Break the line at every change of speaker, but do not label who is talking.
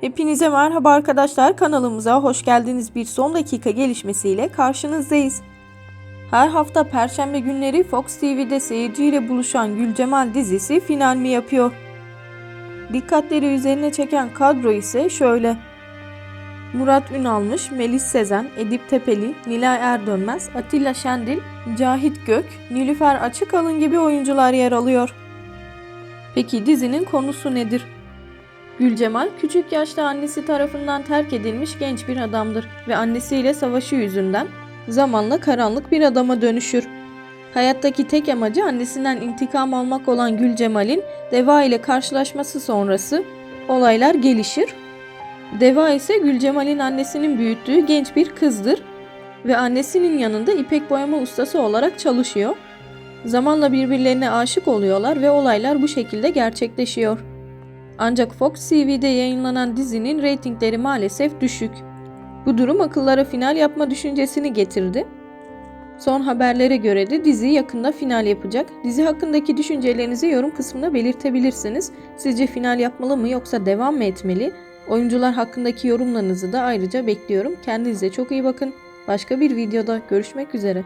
Hepinize merhaba arkadaşlar kanalımıza hoş geldiniz bir son dakika gelişmesiyle karşınızdayız. Her hafta perşembe günleri Fox TV'de seyirciyle buluşan Gülcemal dizisi final mi yapıyor? Dikkatleri üzerine çeken kadro ise şöyle. Murat Ünalmış, Melis Sezen, Edip Tepeli, Nilay Erdönmez, Atilla Şendil, Cahit Gök, Nilüfer Açıkalın gibi oyuncular yer alıyor. Peki dizinin konusu nedir? Gülcemal küçük yaşta annesi tarafından terk edilmiş genç bir adamdır ve annesiyle savaşı yüzünden zamanla karanlık bir adama dönüşür. Hayattaki tek amacı annesinden intikam almak olan Gülcemal'in Deva ile karşılaşması sonrası olaylar gelişir. Deva ise Gülcemal'in annesinin büyüttüğü genç bir kızdır ve annesinin yanında ipek boyama ustası olarak çalışıyor. Zamanla birbirlerine aşık oluyorlar ve olaylar bu şekilde gerçekleşiyor. Ancak Fox TV'de yayınlanan dizinin reytingleri maalesef düşük. Bu durum akıllara final yapma düşüncesini getirdi. Son haberlere göre de dizi yakında final yapacak. Dizi hakkındaki düşüncelerinizi yorum kısmına belirtebilirsiniz. Sizce final yapmalı mı yoksa devam mı etmeli? Oyuncular hakkındaki yorumlarınızı da ayrıca bekliyorum. Kendinize çok iyi bakın. Başka bir videoda görüşmek üzere.